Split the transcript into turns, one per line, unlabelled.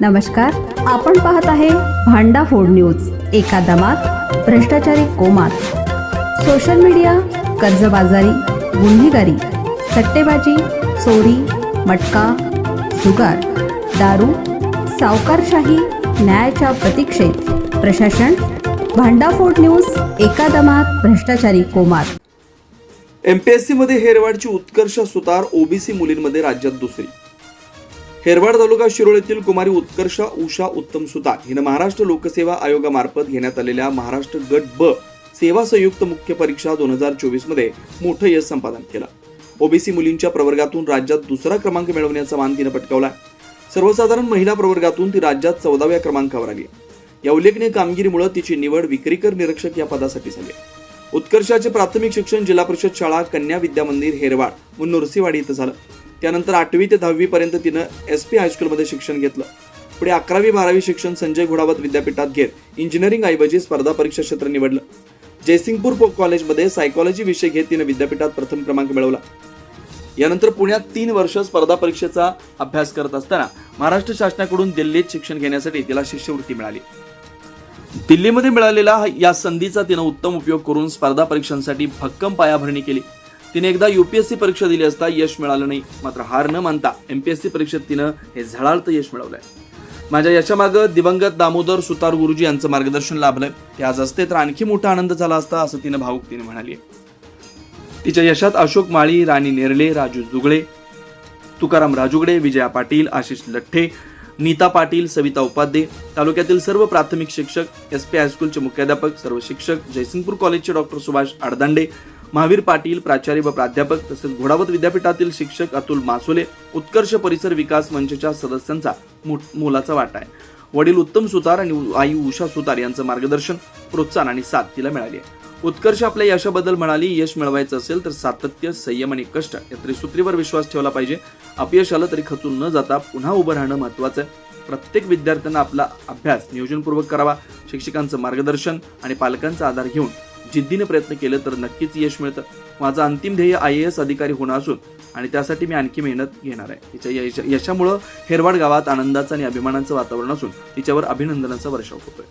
नमस्कार आपण पाहत आहे भांडा फोड न्यूज एका दमात भ्रष्टाचारी कोमात. सोशल मीडिया कर्जबाजारी गुन्हेगारी सट्टेबाजी चोरी मटका जुगार दारू सावकारशाही न्यायाच्या प्रतीक्षेत. प्रशासन भांडाफोड न्यूज एका दमात भ्रष्टाचारी कोमात.
एमपीएससी मध्ये हेरवाडची उत्कर्ष सुतार ओबीसी मुलींमध्ये राज्यात दुसरी. हेरवाड तालुका शिरोळ येथील कुमारी उत्कर्ष उषा उत्तम सुतार हिनं महाराष्ट्र लोकसेवा आयोगामार्फत घेण्यात आलेल्या महाराष्ट्र गट ब सेवा संयुक्त मुख्य परीक्षा दोन हजार चोवीसमध्ये मोठं यश संपादन केलं. ओबीसी मुलींच्या प्रवर्गातून राज्यात दुसरा क्रमांक मिळवण्याचा मान तिनं पटकावला सर्वसाधारण महिला प्रवर्गातून ती राज्यात चौदाव्या क्रमांकावर आली या उल्लेखनीय कामगिरीमुळे तिची निवड विक्रीकर निरीक्षक या पदासाठी झाली उत्कर्षाचे प्राथमिक शिक्षण जिल्हा परिषद शाळा कन्या विद्या मंदिर हेरवाड व नरसीवाडी इथं झालं. त्यानंतर आठवी ते दहावीपर्यंत तिनं एस पी हायस्कूलमध्ये शिक्षण घेतलं. पुढे अकरावी बारावी शिक्षण संजय घोडावत विद्यापीठात घेत इंजिनिअरिंग ऐवजी स्पर्धा परीक्षा क्षेत्र निवडलं. जयसिंगपूर कॉलेजमध्ये सायकॉलॉजी विषय घेत तिनं विद्यापीठात प्रथम क्रमांक मिळवला. यानंतर पुण्यात तीन वर्ष स्पर्धा परीक्षेचा अभ्यास करत असताना महाराष्ट्र शासनाकडून दिल्लीत शिक्षण घेण्यासाठी तिला शिष्यवृत्ती मिळाली. दिल्लीमध्ये मिळालेला या संधीचा तिनं उत्तम उपयोग करून स्पर्धा परीक्षांसाठी भक्कम पायाभरणी केली. तिने एकदा युपीएससी परीक्षा दिली असता यश मिळालं नाही. मात्र हार न मानता एमपीएससी परीक्षेत तिनं हे झळाळतं यश मिळवलंय. माझ्या यशामागं दिवंगत दामोदर सुतार गुरुजी यांचं मार्गदर्शन लाभलंय. ते आज असते तर आणखी मोठा आनंद झाला असता असं तिनं भाऊकतीने म्हणाली. तिच्या यशात अशोक माळी राणी नेरले राजू जुगळे तुकाराम राजुगडे विजया पाटील आशिष लठ्ठे नीता पाटील सविता उपाध्ये तालुक्यातील सर्व प्राथमिक शिक्षक एस पी हायस्कूलचे मुख्याध्यापक सर्व शिक्षक जयसिंगपूर कॉलेजचे डॉक्टर सुभाष आडदांडे महावीर पाटील प्राचार्य व प्राध्यापक तसेच घोडावत विद्यापीठातील शिक्षक अतुल मासुले उत्कर्ष परिसर विकास मंचच्या सदस्यांचा मोलाचा वाटा आहे. वडील उत्तम सुतार आणि आई उषा सुतार यांचं मार्गदर्शन प्रोत्साहन आणि साथ तिला मिळाली आहे. उत्कर्ष आपल्या यशाबद्दल म्हणाली यश मिळवायचं असेल तर सातत्य संयम आणि कष्ट या त्रिसूत्रीवर विश्वास ठेवला पाहिजे. अपयश आलं तरी खचून न जाता पुन्हा उभं राहणं महत्वाचं आहे. प्रत्येक विद्यार्थ्यांना आपला अभ्यास नियोजनपूर्वक करावा. शिक्षकांचं मार्गदर्शन आणि पालकांचा आधार घेऊन जिद्दीने प्रयत्न केले तर नक्कीच यश मिळतं. माझं अंतिम ध्येय आय ए एस अधिकारी होणं असून आणि त्यासाठी मी आणखी मेहनत घेणार आहे. तिच्या यश- यशामुळं हेरवाड गावात आनंदाचं आणि अभिमानाचं वातावरण असून तिच्यावर अभिनंदनाचा वर्षाव होतोय.